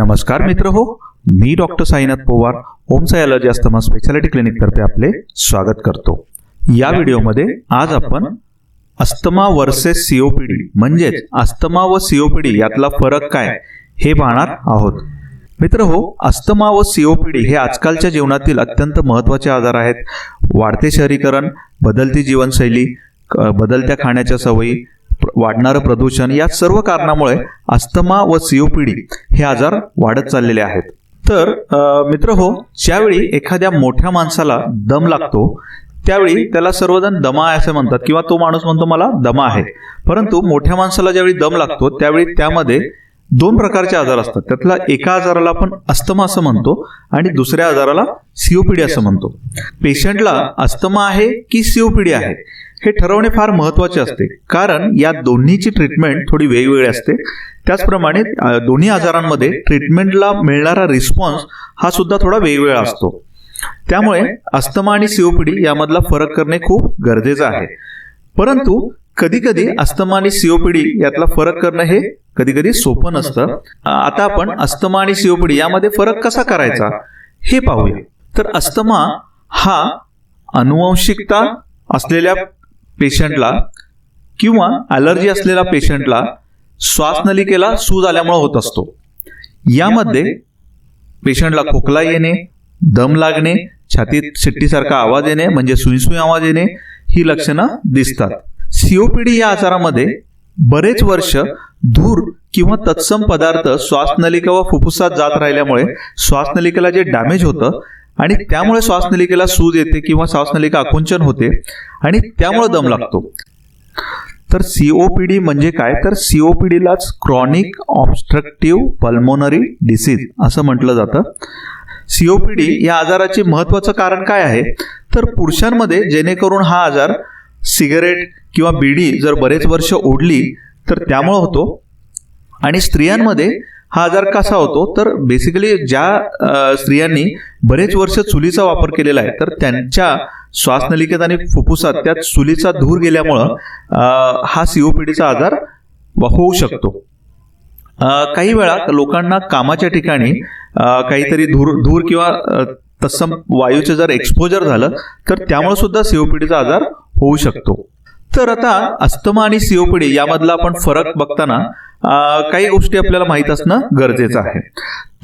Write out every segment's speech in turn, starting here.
नमस्कार मित्र हो मी doctor Sainath Pawar Omsai allergy asthma speciality clinic तर्फे आपले स्वागत करतो. या व्हिडिओमध्ये आज आपण अस्थमा वर्सेस सीओपीडी म्हणजेच अस्थमा व सीओपीडी यातला फरक काय हे पाहणार आहोत. मित्र हो अस्थमा व सीओपीडी हे आजकालच्या जीवनातील अत्यंत महत्त्वाचे आजार आहेत. वाढते शहरीकरण बदलती जीवनशैली बदलत्या खाण्याच्या सवयी वाढणारं प्रदूषण या सर्व कारणामुळे अस्थमा व सीओपीडी हे आजार वाढत चाललेले आहेत. तर मित्र हो ज्यावेळी एखाद्या मोठ्या माणसाला दम लागतो त्यावेळी त्याला सर्वजण दमा आहे असे म्हणतात किंवा तो माणूस म्हणतो मला दमा आहे. परंतु मोठ्या माणसाला ज्यावेळी दम लागतो त्यावेळी त्यामध्ये दोन प्रकारचे आजार असतात. त्यातला एका आजाराला आपण अस्थमा असं म्हणतो आणि दुसऱ्या आजाराला सीओपीडी असं म्हणतो. पेशंटला अस्थमा आहे की सीओपीडी आहे? हे ठरवणे फार महत्त्वाचे असते. कारण या दोन्हीची ट्रीटमेंट थोडी वेगवेगळी असते. त्याचप्रमाणे दोन्ही आजारांमध्ये ट्रीटमेंटला मिळणारा रिस्पॉन्स हा सुद्धा थोडा वेगवेगळा असतो. त्यामुळे अस्थमा आणि सीओपीडी यामधला फरक करणे खूप गरजेचं आहे. परंतु कधी कधी अस्थमा आणि सीओपीडी यातला फरक करणं हे कधी कधी सोपं नसतं. आता आपण अस्थमा आणि सीओपीडी यामध्ये फरक कसा करायचा? हे पाहूया. तर अस्थमा हा अनुवंशिकता असलेल्या पेशंटला किंवा ॲलर्जी असलेल्या पेशंटला श्वासनलिकेला सूज आल्यामुळे होत असतो. यामध्ये पेशंटला खोकला येणे दम लागणे छातीत शिट्टीसारखा आवाज येणे म्हणजे सुईसुई आवाज येणे ही लक्षणं दिसतात. सीओपीडी या आजारामध्ये बरेच वर्ष धूर किंवा तत्सम पदार्थ श्वासनलिका व फुफ्फुसात जात राहिल्यामुळे श्वासनलिकेला जे डॅमेज होतं आणि त्यामुळे श्वासनलिकेला सूज येते किंवा श्वासनलिका आकुंचन होते आणि त्यामुळे दम लागतो. तर सीओपीडी म्हणजे काय? तर सीओपीडीलाच क्रॉनिक ऑब्स्ट्रक्टिव्ह पल्मोनरी डिसीज असं म्हटलं जातं. सीओपीडी या आजाराचे महत्त्वाचं कारण काय आहे? तर पुरुषांमध्ये जेणेकरून हा आजार सिगरेट किंवा बिडी जर बरेच वर्ष ओढली तर त्यामुळं होतो. आणि स्त्रियांमध्ये हा आजार कसा होतो? तर बेसिकली ज्या स्त्रियांनी बरेच वर्ष चुलीचा वापर केलेला आहे तर त्यांच्या श्वासनलिकेत आणि फुफ्फुसात त्या चुलीचा धूर गेल्यामुळं हा सीओपीडीचा आजार होऊ शकतो. काही वेळा लोकांना कामाच्या ठिकाणी काहीतरी धूर धूर किंवा तत्सम वायूचं जर एक्सपोजर झालं तर त्यामुळे सुद्धा सीओपीडीचा आजार होऊ शकतो. तर आता अस्थमा आणि सीओपीडी यामधला आपण फरक बघताना काही गोष्टी आपल्याला माहीत असणं गरजेचं आहे.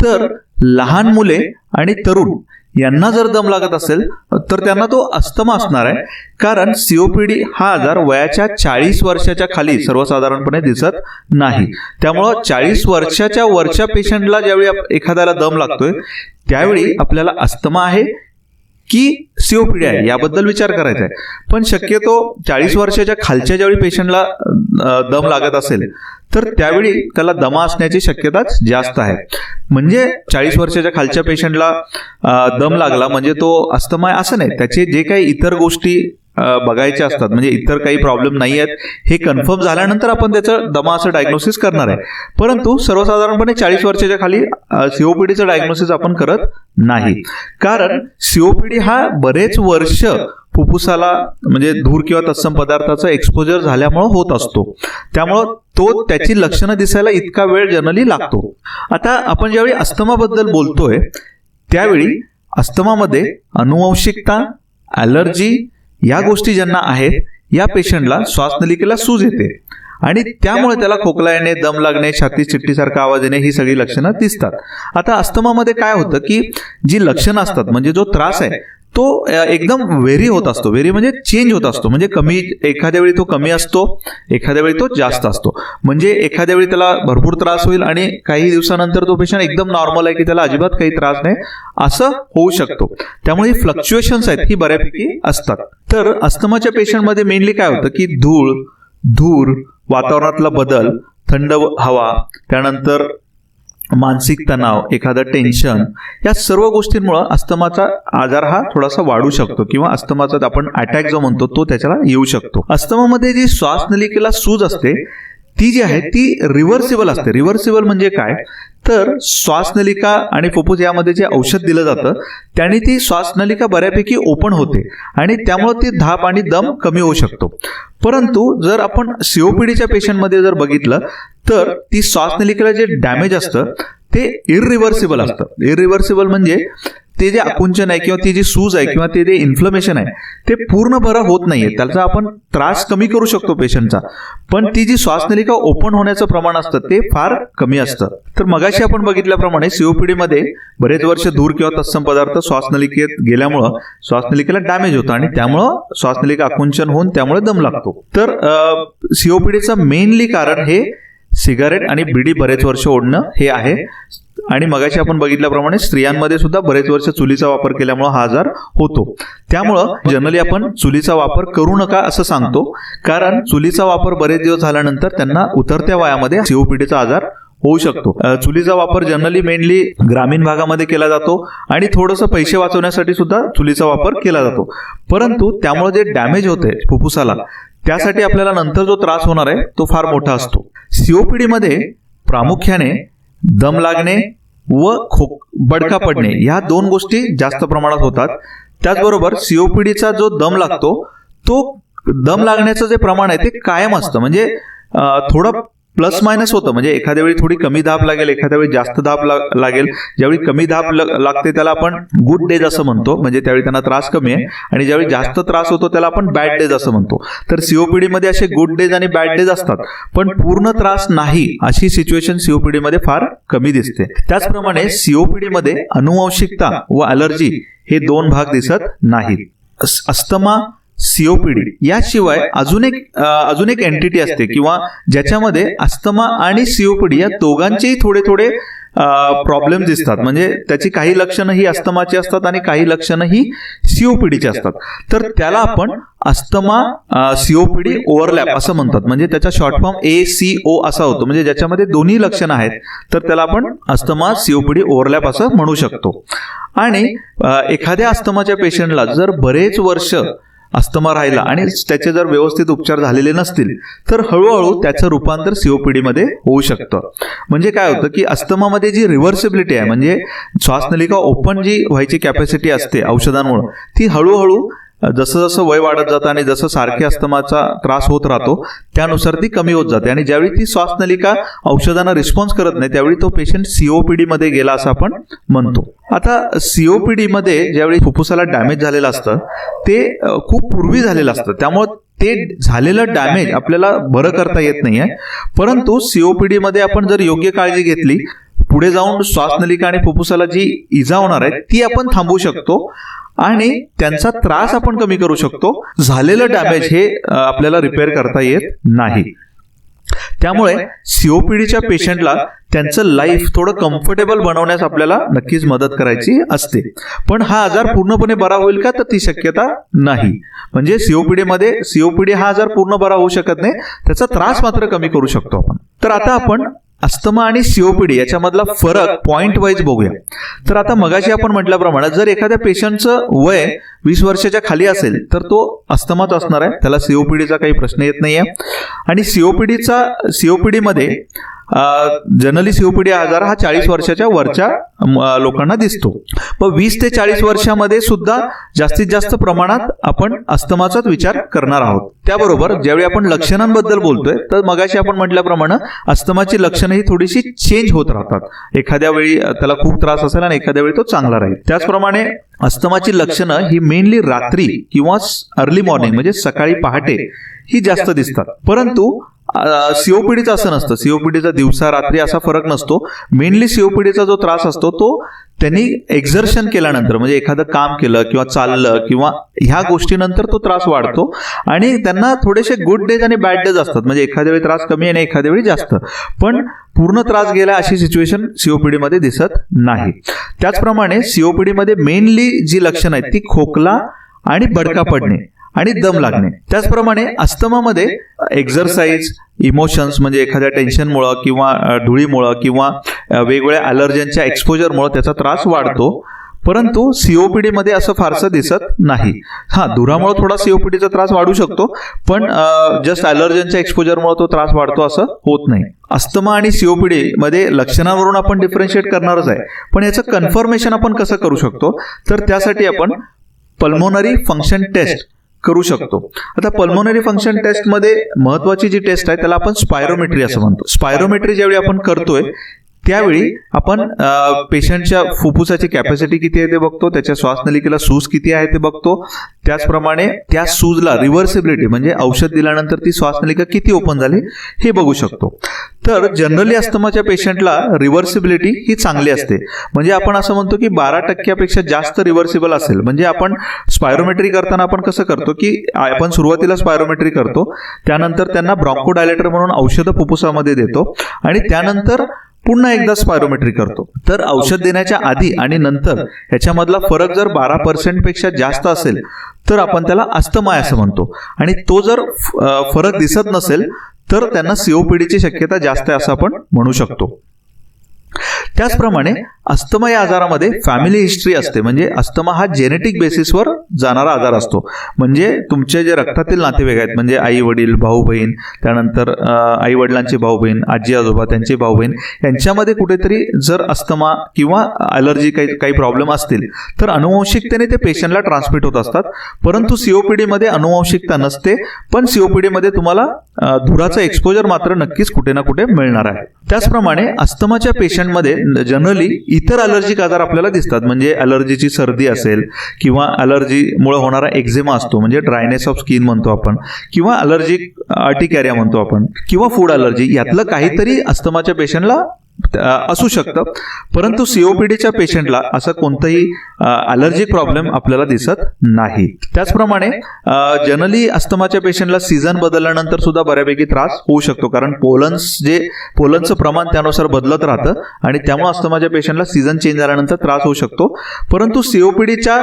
तर लहान मुले आणि तरुण यांना जर दम लागत असेल तर त्यांना तो अस्थमा असणार आहे. कारण सीओपीडी हा आजार वयाच्या चाळीस वर्षाच्या खाली सर्वसाधारणपणे दिसत नाही. त्यामुळं चाळीस वर्षाच्या वरच्या पेशंटला ज्यावेळी एखाद्याला दम लागतोय त्यावेळी आपल्याला अस्थमा आहे की सीओपीडी आहे याबद्दल विचार करायचा आहे. पण शक्यतो चाळीस वर्षाच्या खालच्या ज्यावेळी पेशंटला दम लागत असेल तर त्यावेळी त्याला दमा असण्याची शक्यताच जास्त आहे. म्हणजे चाळीस वर्षाच्या खालच्या पेशंटला दम लागला म्हणजे तो अस्थमा आहे असं नाही. त्याचे जे काही इतर गोष्टी अ, बघायच्या असतात. म्हणजे इतर काही प्रॉब्लेम नाही आहेत हे कन्फर्म झाल्यानंतर आपण त्याचं दमा असं डायग्नोसिस करणार आहे. परंतु सर्वसाधारणपणे चाळीस वर्षाच्या खाली सीओपीडीचं डायग्नोसिस आपण करत नाही. कारण सीओपीडी हा बरेच वर्ष फुफ्फुसाला म्हणजे धूर किंवा तत्सम पदार्थाचा एक्सपोजर झाल्यामुळं होत असतो. त्यामुळं तो त्याची लक्षणं दिसायला इतका वेळ जनरली लागतो. आता आपण ज्यावेळी अस्थमाबद्दल बोलतोय त्यावेळी अस्थमामध्ये अनुवंशिकता ॲलर्जी या गोष्टी ज्यांना आहेत या पेशंटला श्वासनलिकेला सूज येते. आणि त्यामुळे त्याला खोकला येणे दम लागणे छाती चिट्टीसारखा आवाज येणे ही सगळी लक्षणं दिसतात. आता अस्थमामध्ये काय होतं की जी लक्षणं असतात म्हणजे जो त्रास आहे तो एकदम व्हेरी होत असतो. व्हेरी म्हणजे चेंज होत असतो. म्हणजे कमी एखाद्या वेळी तो कमी असतो एखाद्या वेळी तो जास्त असतो. म्हणजे एखाद्या वेळी त्याला भरपूर त्रास होईल आणि काही दिवसानंतर तो पेशंट एकदम नॉर्मल आहे की त्याला अजिबात काही त्रास नाही. असं होऊ शकतो. त्यामुळे ही फ्लक्च्युएशन्स आहेत ही बऱ्यापैकी असतात. तर अस्थमाच्या पेशंटमध्ये मेनली काय होतं की धूळ धूर वातावरणातला बदल थंड हवा त्यानंतर मानसिक तणाव एखादं टेन्शन या सर्व गोष्टींमुळं अस्थमाचा आजार हा थोडासा वाढू शकतो किंवा अस्थमाचा आपण अटॅक जो म्हणतो तो त्याच्याला येऊ शकतो. अस्थमामध्ये जी श्वासनलिकेला सूज असते ती जी आहे ती रिव्हर्सिबल असते. रिव्हर्सिबल म्हणजे काय? तर श्वासनलिका आणि फुफ्फुस यामध्ये जे औषध दिलं जातं त्याने ती श्वासनलिका बऱ्यापैकी ओपन होते आणि त्यामुळे ती धाप आणि दम कमी होऊ शकतो. परंतु जर आपण सीओपीडीच्या पेशंटमध्ये जर बघितलं तर ती श्वासनलिकेला जे डॅमेज असतं ते इरिव्हर्सिबल असतं. इरिव्हर्सिबल म्हणजे ते जे आकुंचन आहे किंवा ती जी सूज आहे किंवा ते जे इन्फ्लमेशन आहे ते पूर्ण बरं होत नाहीये. त्याचा आपण त्रास कमी करू शकतो पेशंटचा पण ती जी श्वासनलिका ओपन होण्याचं प्रमाण असतं ते फार कमी असतं. तर मगाशी आपण बघितल्याप्रमाणे सीओपीडी मध्ये बरेच वर्ष धूर किंवा तत्सम पदार्थ श्वासनलिकेत गेल्यामुळं श्वासनलिकेला डॅमेज होतं आणि त्यामुळं श्वासनलिका आकुंचन होऊन त्यामुळे दम लागतो. तर सीओपीडीचं मेनली कारण हे सिगारेट आणि बिडी बरेच वर्ष ओढणं हे आहे आणि मगाशी आपण बघितल्याप्रमाणे स्त्रियांमध्ये सुद्धा बरेच वर्ष चुलीचा वापर केल्यामुळे हा आजार होतो. त्यामुळं जनरली आपण चुलीचा वापर करू नका असं सांगतो. कारण चुलीचा वापर बरेच दिवस झाल्यानंतर त्यांना उतरत्या वयामध्ये सीओपीडीचा आजार होऊ शकतो. चुलीचा वापर जनरली मेनली ग्रामीण भागामध्ये केला जातो आणि थोडंसं पैसे वाचवण्यासाठी सुद्धा चुलीचा वापर केला जातो. परंतु त्यामुळे जे डॅमेज होते फुफ्फुसाला त्यासाठी आपल्याला नंतर जो त्रास होणार आहे तो फार मोठा असतो. सीओपीडीमध्ये प्रामुख्याने दम लागणे व खोक बडका पडणे. ह्या दोन गोष्टी जास्त प्रमाणात होतात. त्याचबरोबर सीओपीडीचा जो दम लागतो तो दम लागण्याचं जे प्रमाण आहे ते कायम असतं. म्हणजे अं, थोडं प्लस मायनस होतं. म्हणजे एखाद्या वेळी थोडी कमी धाप लागेल एखाद्या वेळी जास्त धाप ला- लागेल. ज्यावेळी कमी धाप ल- लागते त्याला आपण गुड डेज असं म्हणतो. म्हणजे त्यावेळी त्यांना त्रास कमी आहे. आणि ज्यावेळी जास्त त्रास होतो त्याला आपण बॅड डेज असं म्हणतो. तर सीओपीडी मध्ये असे गुड डेज आणि बॅड डेज असतात. पण पूर्ण त्रास नाही. अशी सिच्युएशन सीओपीडी मध्ये फार कमी दिसते. त्याचप्रमाणे सीओपीडी मध्ये अनुवंशिकता व अलर्जी हे दोन भाग दिसत नाहीत. अस- अस्थमा सीओपीडी याशिवाय अजून एक अजून एक एंटिटी असते किंवा ज्याच्यामध्ये अस्थमा आणि सीओपीडी या दोघांचेही थोडे थोडे प्रॉब्लेम दिसतात. म्हणजे त्याची काही लक्षणं ही अस्थमाची असतात आणि काही लक्षणं ही सीओपीडीची असतात. तर त्याला आपण अस्थमा सीओपीडी ओव्हरलॅप असं म्हणतात. म्हणजे त्याचा short form A C O असा होतो. म्हणजे ज्याच्यामध्ये दोन्ही लक्षणं आहेत. तर त्याला आपण अस्थमा सीओपीडी ओव्हरलॅप असं म्हणू शकतो. आणि एखाद्या अस्थमाच्या पेशंटला जर बरेच वर्ष अस्थमा राहिला आणि त्याचे जर व्यवस्थित उपचार झालेले नसतील तर हळूहळू त्याचं रूपांतर सीओपीडीमध्ये होऊ शकतं. म्हणजे काय होतं की अस्थमामध्ये जी रिव्हर्सिबिलिटी आहे म्हणजे श्वासनलिका ओपन जी व्हायची कॅपॅसिटी असते औषधांमुळे ती हळूहळू जसं जसं वय वाढत जातं आणि जसं सारखे अस्थमाचा त्रास होत राहतो त्यानुसार ती कमी होत जाते. आणि ज्यावेळी ती श्वासनलिका औषधांना रिस्पॉन्स करत नाही त्यावेळी तो पेशंट सीओपीडी मध्ये गेला असं आपण म्हणतो. आता सीओपीडी मध्ये ज्यावेळी फुफ्फुसाला डॅमेज झालेलं असतं ते खूप पूर्वी झालेलं असतं. त्यामुळे ते झालेलं डॅमेज आपल्याला बरं करता येत नाही आहे परंतु सीओपीडीमध्ये आपण जर योग्य काळजी घेतली पुढे जाऊन श्वासनलिका आणि फुफ्फुसाला जी इजा होणार आहे ती आपण थांबवू शकतो आणि त्यांचा त्रास आपण कमी करू शकतो. झालेलं डॅमेज हे आपल्याला रिपेअर करता येत नाही. त्यामुळे सीओपीडीच्या पेशंटला त्यांचं लाईफ थोडं कम्फर्टेबल बनवण्यास आपल्याला नक्कीच मदत करायची असते. पण हा आजार पूर्णपणे बरा होईल का? तर ती शक्यता नाही. म्हणजे सीओपीडीमध्ये सीओपीडी हा आजार पूर्ण बरा होऊ शकत नाही. त्याचा त्रास मात्र कमी करू शकतो आपण. तर आता आपण अस्थमा आणि सीओपीडी याच्यामधला फरक पॉइंट वाईज बघूया. तर आता मगाशी आपण म्हटल्याप्रमाणे जर एखाद्या पेशंटचं वय वीस वर्षाच्या खाली असेल तर तो अस्तमाच असणार आहे. त्याला सीओपीडीचा काही प्रश्न येत नाहीये. आणि सीओपीडीचा सीओपीडीमध्ये जनरली सीओपीडी आजार हा चाळीस वर्षाच्या वरच्या लोकांना दिसतो. पण वीस ते चाळीस वर्षामध्ये सुद्धा जास्तीत जास्त प्रमाणात आपण अस्तमाचाच विचार करणार आहोत. त्याबरोबर ज्यावेळी आपण लक्षणांबद्दल बोलतोय तर मगाशी आपण म्हटल्याप्रमाणे अस्तमाची लक्षणं ही थोडीशी चेंज होत राहतात. एखाद्या वेळी त्याला खूप त्रास असेल आणि एखाद्या वेळी तो चांगला राहील. त्याचप्रमाणे अस्तमाची लक्षणं ही मेनली रात्री किंवा अर्ली मॉर्निंग म्हणजे सकाळी पहाटे. ही जास्त दिसतात. परंतु सीओपीडीचं असं नसतं सीओपीडीचा दिवसा रात्री असा फरक नसतो. मेनली सीओपीडीचा जो त्रास असतो तो त्यांनी एक्झर्शन केल्यानंतर म्हणजे एखादं काम केलं किंवा चाललं किंवा ह्या गोष्टीनंतर तो त्रास वाढतो. आणि त्यांना थोडेसे गुड डेज आणि बॅड डेज असतात. म्हणजे एखाद्या वेळी त्रास कमी आणि एखाद्या वेळी जास्त. पण पूर्ण त्रास गेला अशी सिच्युएशन सीओपीडी मध्ये दिसत नाही. त्याचप्रमाणे सीओपीडी मध्ये मेनली जी लक्षणं आहेत ती खोकला आणि बडका पडणे आणि दम लागणे. त्याचप्रमाणे अस्थमामध्ये एक्झरसाइज इमोशन्स म्हणजे एखाद्या टेन्शनमुळं किंवा अ, धुळीमुळं किंवा वेगवेगळ्या अलर्जनच्या एक्सपोजरमुळं त्याचा त्रास वाढतो. परंतु सीओपीडी मध्ये असं फारसं दिसत नाही. हा धुरामुळे थोडा सीओपीडीचा त्रास वाढू शकतो पण जस्ट अलर्जनच्या एक्सपोजरमुळे तो त्रास वाढतो असं होत नाही. अस्थमा आणि सीओपीडी मध्ये लक्षणांवरून आपण डिफरन्शिएट करणारच आहे. पण याचं कन्फर्मेशन आपण कसं करू शकतो? तर त्यासाठी आपण पल्मोनरी फंक्शन टेस्ट करू शकतो. आता पल्मोनरी फंक्शन टेस्टमध्ये महत्वाची जी टेस्ट आहे त्याला आपण स्पायरोमेट्री असं म्हणतो. स्पायरोमेट्री ज्यावेळी आपण करतोय त्यावेळी आपण पेशंटच्या फुफ्फुसाची कॅपॅसिटी किती आहे ते बघतो? त्याच्या श्वासनलिकेला सूज किती आहे ते बघतो. त्याचप्रमाणे त्या सूजला रिव्हर्सिबिलिटी म्हणजे औषध दिल्यानंतर ती श्वासनलिका किती ओपन झाली हे बघू शकतो. तर जनरली अस्थमाच्या पेशंटला रिव्हर्सिबिलिटी ही चांगली असते. म्हणजे आपण असं म्हणतो की बारा टक्क्यापेक्षा जास्त रिव्हर्सिबल असेल. म्हणजे आपण स्पायरोमेट्री करताना आपण कसं करतो की आपण सुरुवातीला स्पायरोमेट्री करतो. त्यानंतर त्यांना ब्रॉन्कोडायलेटर म्हणून औषधं फुफ्फुसामध्ये देतो. आणि त्यानंतर पुन्हा एकदा स्पायरोमेट्री करतो. तर औषध देण्याच्या आधी आणि नंतर ह्याच्यामधला फरक जर बारा पर्सेंटपेक्षा जास्त असेल तर आपण त्याला अस्तमाय असं म्हणतो. आणि तो जर फरक दिसत नसेल तर त्यांना सीओपीडीची शक्यता जास्त आहे असं आपण म्हणू शकतो. त्याचप्रमाणे अस्थमा या आजारामध्ये फॅमिली हिस्ट्री असते. म्हणजे अस्थमा हा जेनेटिक बेसिसवर जाणारा आजार असतो. म्हणजे तुमचे जे रक्तातील नातेवाईक आहेत म्हणजे आई वडील भाऊ बहीण त्यानंतर आई वडिलांचे भाऊ बहीण आजी आजोबा त्यांचे भाऊ बहीण यांच्यामध्ये कुठेतरी जर अस्थमा किंवा अलर्जी काही काही प्रॉब्लेम असतील तर अनुवंशिकतेने ते पेशंटला ट्रान्समिट होत असतात. परंतु सीओपीडीमध्ये अनुवंशिकता नसते पण सीओपीडीमध्ये तुम्हाला धुराचं एक्सपोजर मात्र नक्कीच कुठे ना कुठे मिळणार आहे. त्याचप्रमाणे अस्थमाच्या पेशंटमध्ये जनरली इतर अलर्जिक आजार आपल्याला दिसतात. म्हणजे अलर्जीची सर्दी असेल किंवा अलर्जीमुळे होणारा एक्झेमा असतो. म्हणजे ड्रायनेस ऑफ स्किन म्हणतो आपण. किंवा अलर्जिक आर्टिकॅरिया म्हणतो आपण. किंवा फूड अलर्जी यातलं काहीतरी अस्थमाच्या पेशंटला असू शकतं. परंतु सीओपीडीच्या पेशंटला असं कोणतंही अलर्जिक प्रॉब्लेम आपल्याला दिसत नाही. त्याचप्रमाणे जनरली अस्थमाच्या पेशंटला सीझन बदलल्यानंतर सुद्धा बऱ्यापैकी त्रास होऊ शकतो. कारण पोलन्स जे पोलनचं प्रमाण त्यानुसार बदलत राहतं आणि त्यामुळे अस्थमाच्या पेशंटला सीझन चेंज झाल्यानंतर त्रास होऊ शकतो. परंतु सीओपीडीच्या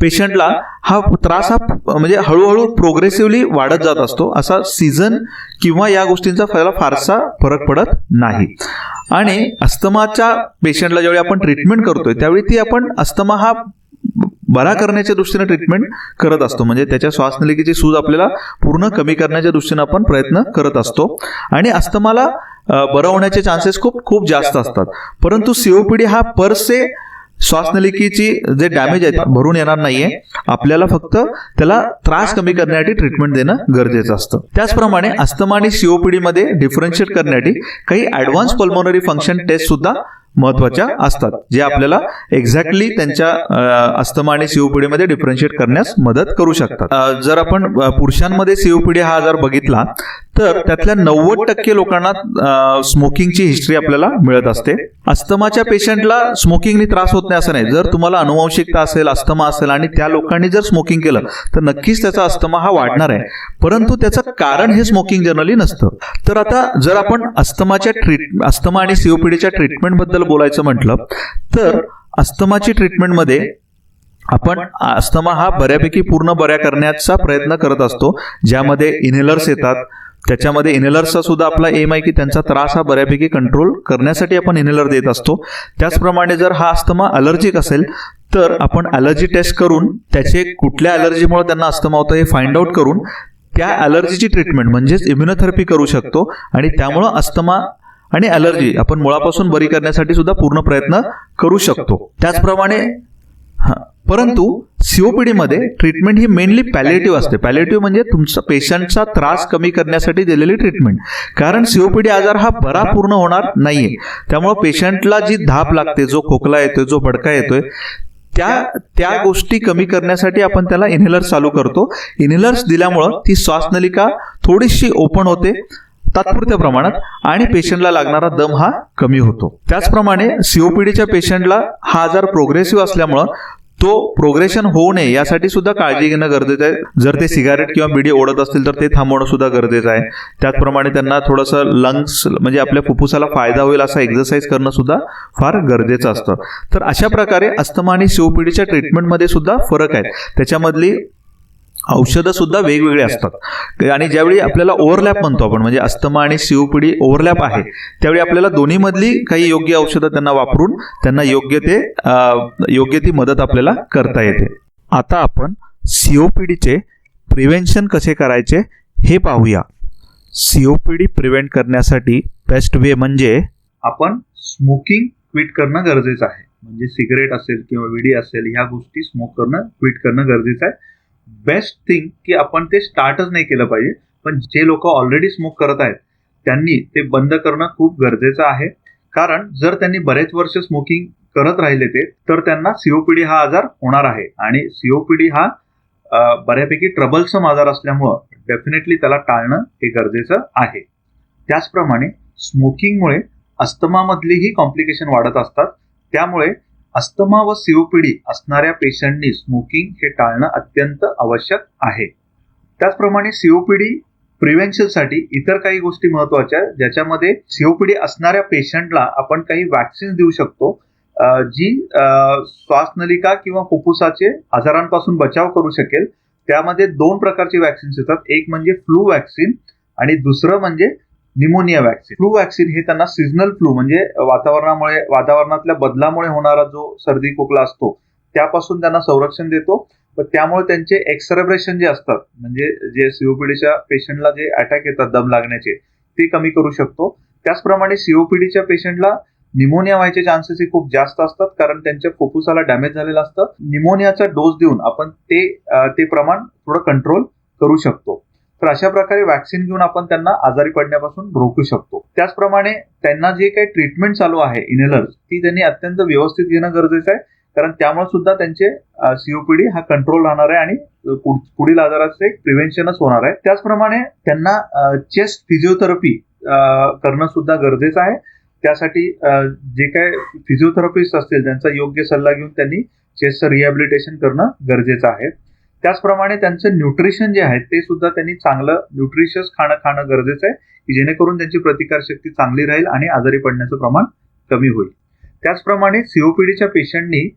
पेशंटला हा त्रास हा म्हणजे हळूहळू प्रोग्रेसिव्हली वाढत जात असतो. असा सीझन किंवा या गोष्टींचा त्याला फारसा फरक पडत नाही. आणि अस्थमाच्या पेशंटला ज्यावेळी आपण ट्रीटमेंट करतोय त्यावेळी ती आपण अस्थमा हा बरा करण्याच्या दृष्टीने ट्रीटमेंट करत असतो. म्हणजे त्याच्या श्वासनलिकेची सूज आपल्याला पूर्ण कमी करण्याच्या दृष्टीने आपण प्रयत्न करत असतो. आणि अस्थमाला अ, बरं होण्याचे चान्सेस खूप खूप जास्त असतात. परंतु सीओपीडी हा पर से श्वासनलिकेची जे डॅमेज आहेत भरून येणार नाहीये. आपल्याला फक्त त्याला त्रास कमी करण्यासाठी ट्रीटमेंट देणं गरजेचं असतं. त्याचप्रमाणे अस्थमा आणि सीओपीडी मध्ये डिफरन्शिएट करण्यासाठी काही ऍडव्हान्स पल्मोनरी फंक्शन टेस्ट सुद्धा महत्त्वाच्या असतात जे आपल्याला एक्झॅक्टली त्यांच्या अस्थमा आणि सीओपीडी मध्ये डिफरन्शिएट करण्यास मदत करू शकतात. जर आपण पुरुषांमध्ये सीओपीडी हा आजार बघितला तर त्यातल्या नव्वद टक्के लोकांना स्मोकिंगची हिस्ट्री आपल्याला मिळत असते. अस्थमाच्या पेशंटला स्मोकिंगनी त्रास होत नाही असं नाही. जर तुम्हाला अनुवंशिकता असेल अस्थमा असेल आणि त्या लोकांनी जर स्मोकिंग केलं तर नक्कीच त्याचा अस्थमा हा वाढणार आहे. परंतु त्याचं कारण हे स्मोकिंग जनरली नसतं. तर आता जर आपण अस्थमाच्या ट्रीट अस्थमा आणि सीओपीडीच्या ट्रीटमेंट बद्दल बोलायचं म्हटलं तर अस्थमाची ट्रीटमेंटमध्ये आपण अस्थमा हा बऱ्यापैकी पूर्ण बऱ्या करण्याचा प्रयत्न करत असतो ज्यामध्ये इनहेलर्स येतात. त्याच्यामध्ये इनहेलर्सचा सुद्धा आपला एम आहे की त्यांचा त्रास हा बऱ्यापैकी कंट्रोल करण्यासाठी आपण इनहेलर देत असतो. त्याचप्रमाणे जर हा अस्थमा अलर्जिक असेल तर आपण अलर्जी टेस्ट करून त्याचे कुठल्या अलर्जीमुळे त्यांना अस्थमा होतं हे फाइंड आउट करून त्या अलर्जीची ट्रीटमेंट म्हणजेच इम्युनोथेरपी करू शकतो. आणि त्यामुळं अस्थमा आणि अलर्जी आपण मुळापासून बरी करण्यासाठी सुद्धा पूर्ण प्रयत्न करू शकतो. त्याचप्रमाणे हा, परंतु सीओपीडी मध्ये ट्रीटमेंट ही मेनली पॅलेटिव्ह असते. पॅलेटिव्ह म्हणजे तुमचा पेशंटचा त्रास कमी करण्यासाठी दिलेली ट्रीटमेंट कारण सीओपीडी आजार हा बरा पूर्ण होणार नाहीये. त्यामुळे पेशंटला जी धाप लागते जो खोकला येतोय जो भडका येतोय त्या त्या गोष्टी कमी करण्यासाठी आपण त्याला इनहेलर चालू करतो. इनहेलर्स दिल्यामुळं ती श्वासनलिका थोडीशी ओपन होते. तात्पुरत्या प्रमाणात आणि पेशंटला लागणारा दम हा कमी होतो. त्याचप्रमाणे सीओपीडीच्या पेशंटला हा आजार प्रोग्रेसिव्ह असल्यामुळं तो प्रोग्रेशन होऊ नये यासाठी सुद्धा काळजी घेणं गरजेचं आहे. जर ते सिगारेट किंवा बिडी ओढत असतील तर ते थांबवणं सुद्धा गरजेचं आहे. त्याचप्रमाणे त्यांना थोडंसं लंग्स म्हणजे आपल्या फुफ्फुसाला फायदा होईल असा एक्झरसाईज करणं सुद्धा फार गरजेचं असतं. तर अशा प्रकारे अस्थमा आणि सीओपीडीच्या ट्रीटमेंटमध्ये सुद्धा फरक आहे. त्याच्यामधली औषधंसुद्धा वेगवेगळे असतात. आणि ज्यावेळी आपल्याला ओव्हरलॅप म्हणतो आपण म्हणजे अस्थमा आणि सीओपीडी ओव्हरलॅप आहे त्यावेळी आपल्याला दोन्हीमधली काही योग्य औषधं त्यांना वापरून त्यांना योग्य ते योग्य ती मदत आपल्याला करता येते. आता आपण सीओपीडीचे प्रिव्हेन्शन कसे करायचे हे पाहूया. सीओपीडी प्रिव्हेंट करण्यासाठी बेस्ट वे म्हणजे आपण स्मोकिंग क्विट करणं गरजेचं आहे. म्हणजे सिगरेट असेल किंवा विडी असेल ह्या गोष्टी स्मोक करणं क्विट करणं गरजेचं आहे. बेस्ट थिंग की आपण ते स्टार्टच नाही केलं पाहिजे. पण जे लोक ऑलरेडी स्मोक करत आहेत त्यांनी ते बंद करणं खूप गरजेचं आहे. कारण जर त्यांनी बरेच वर्ष स्मोकिंग करत राहिले ते तर त्यांना सीओपीडी हा आजार होणार आहे. आणि सीओपीडी हा बऱ्यापैकी ट्रबलसम आजार असल्यामुळं डेफिनेटली त्याला टाळणं हे गरजेचं आहे. त्याचप्रमाणे स्मोकिंगमुळे अस्थमामधलीही कॉम्प्लिकेशन वाढत असतात. त्यामुळे अस्थमा व सीओपीडी असणाऱ्या पेशंटनी स्मोकिंग हे टाळणं अत्यंत आवश्यक आहे. त्याचप्रमाणे सीओपीडी प्रिव्हेन्शनसाठी इतर काही गोष्टी महत्त्वाच्या आहेत ज्याच्यामध्ये सीओपीडी असणाऱ्या पेशंटला आपण काही वॅक्सिन देऊ शकतो जी श्वासनलिका किंवा फुफ्फुसाचे आजारांपासून बचाव करू शकेल. त्यामध्ये दोन प्रकारचे वॅक्सिन्स येतात एक म्हणजे फ्लू वॅक्सिन आणि दुसरं म्हणजे निमोनिया वॅक्सिन फ्लू वॅक्सिन हे त्यांना सिजनल फ्लू म्हणजे वातावरणामुळे वातावरणातल्या बदलामुळे होणारा जो सर्दी खोकला असतो त्यापासून त्यांना संरक्षण देतो. पण त्यामुळे त्यांचे एक्सरेब्रेशन जे असतात म्हणजे जे सीओपीडीच्या पेशंटला जे अटॅक येतात दम लागण्याचे ते कमी करू शकतो. त्याचप्रमाणे सीओपीडीच्या पेशंटला निमोनिया व्हायचे चान्सेस हे खूप जास्त असतात कारण त्यांच्या फुफ्फुसाला डॅमेज झालेलं असतं. निमोनियाचा डोस देऊन आपण ते ते प्रमाण थोडं कंट्रोल करू शकतो. तर अशा प्रकारे वॅक्सिन घेऊन आपण त्यांना आजारी पडण्यापासून रोखू शकतो. त्याचप्रमाणे त्यांना जे काही ट्रीटमेंट चालू आहे इनेलर्स ती त्यांनी अत्यंत व्यवस्थित घेणं गरजेचं आहे. कारण त्यामुळे सुद्धा त्यांचे सीओपीडी हा कंट्रोल राहणार आहे आणि पुढील आजाराचं एक प्रिव्हेन्शनच होणार आहे. त्याचप्रमाणे त्यांना चेस्ट फिजिओथेरपी करणं सुद्धा गरजेचं आहे. त्यासाठी जे काय फिजिओथेरपिस्ट असतील त्यांचा योग्य सल्ला घेऊन त्यांनी चेस्टचं रिहॅबिलिटेशन करणं गरजेचं आहे. त्याचप्रमाणे त्यांचं न्यूट्रिशन जे आहे ते सुद्धा त्यांनी चांगलं न्यूट्रिशियस खाणं खाणं गरजेचं आहे की जेणेकरून त्यांची प्रतिकारशक्ती चांगली राहील आणि आजारी पडण्याचं प्रमाण कमी होईल. त्याचप्रमाणे सीओपीडीच्या पेशंटनी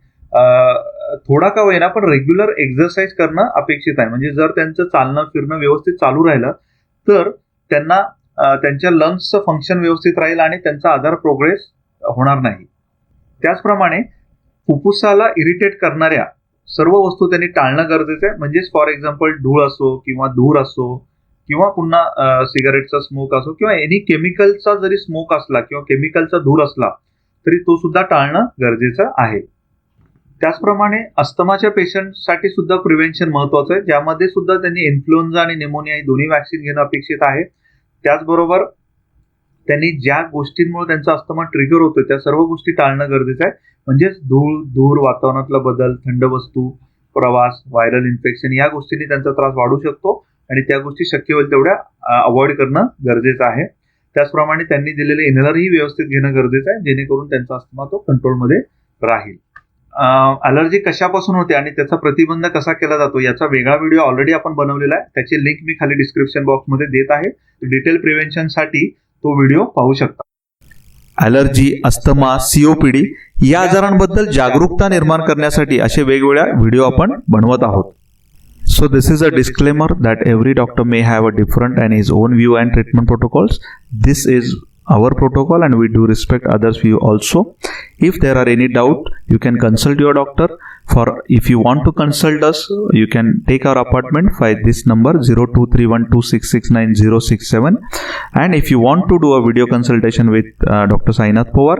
थोडा का होईना पण रेग्युलर एक्झरसाइज करणं अपेक्षित आहे. म्हणजे जर त्यांचं चालणं फिरणं व्यवस्थित चालू राहिलं तर त्यांना त्यांच्या लंग्सचं फंक्शन व्यवस्थित राहील आणि त्यांचा आजार प्रोग्रेस होणार नाही. त्याचप्रमाणे फुफ्फुसाला इरिटेट करणाऱ्या सर्व वस्तू त्यांनी टाळणं गरजेचं आहे. म्हणजेच फॉर एक्झाम्पल धूळ असो किंवा धूर असो किंवा पुन्हा सिगारेटचा स्मोक असो किंवा एनी केमिकलचा जरी स्मोक असला किंवा केमिकलचा धूर असला तरी तो सुद्धा टाळणं गरजेचं आहे. त्याचप्रमाणे अस्थमाच्या पेशंटसाठी सुद्धा प्रिव्हेन्शन महत्वाचं आहे. ज्यामध्ये सुद्धा त्यांनी इन्फ्लुएन्झा आणि निमोनिया ही दोन्ही वॅक्सिन घेणं अपेक्षित आहे. त्याचबरोबर त्यांनी ज्या गोष्टींमुळे त्यांचा अस्थमा ट्रिगर होतो त्या सर्व गोष्टी टाळणं गरजेचं आहे. म्हणजेच धूळ धूर वातावरणातला बदल थंड वस्तू प्रवास व्हायरल इन्फेक्शन या गोष्टींनी त्यांचा त्रास वाढू शकतो आणि त्या गोष्टी शक्य होईल तेवढ्या अवॉइड करणं गरजेचं आहे. त्याचप्रमाणे त्यांनी दिलेले इनलरही व्यवस्थित घेणं गरजेचं आहे जेणेकरून त्यांचा अस्थमा तो कंट्रोलमध्ये राहील. अलर्जी कशापासून होते आणि त्याचा प्रतिबंध कसा केला जातो याचा वेगळा व्हिडिओ ऑलरेडी आपण बनवलेला आहे. त्याची लिंक मी खाली डिस्क्रिप्शन बॉक्समध्ये देत आहे. डिटेल प्रिव्हेन्शनसाठी तो व्हिडिओ पाहू शकता. ॲलर्जी अस्थमा सीओपीडी या आजारांबद्दल जागरूकता निर्माण करण्यासाठी असे वेगवेगळ्या व्हिडिओ आपण बनवत आहोत. So this is a disclaimer that every doctor may have a different and his own view and treatment protocols this is our protocol and we do respect others view also if there are any doubt you can consult your doctor for if you want to consult us you can take our appointment by this number 0231266967 and if you want to do a video consultation with uh, dr sainath powar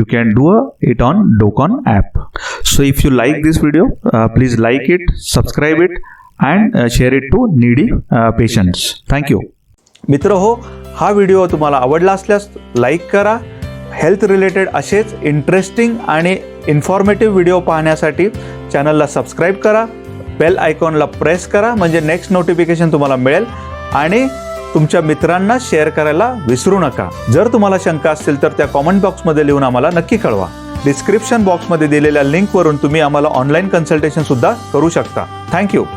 you can do a, it on docon app so if you like this video uh, please like it subscribe it and uh, share it to needy uh, patients thank you मित्र हो हा video तुम्हाला आवडला असल्यास like करा health related असेच interesting आणि informative video पाहण्यासाठी चॅनलला सबस्क्राईब करा बेल आयकॉनला प्रेस करा म्हणजे नेक्स्ट नोटिफिकेशन तुम्हाला मिळेल आणि तुमच्या मित्रांना शेअर करायला विसरू नका. जर तुम्हाला शंका असतील तर त्या कॉमेंट बॉक्समध्ये लिहून आम्हाला नक्की कळवा. डिस्क्रिप्शन बॉक्समध्ये दिलेल्या लिंकवरून तुम्ही आम्हाला ऑनलाईन कन्सल्टेशनसुद्धा करू शकता. थँक्यू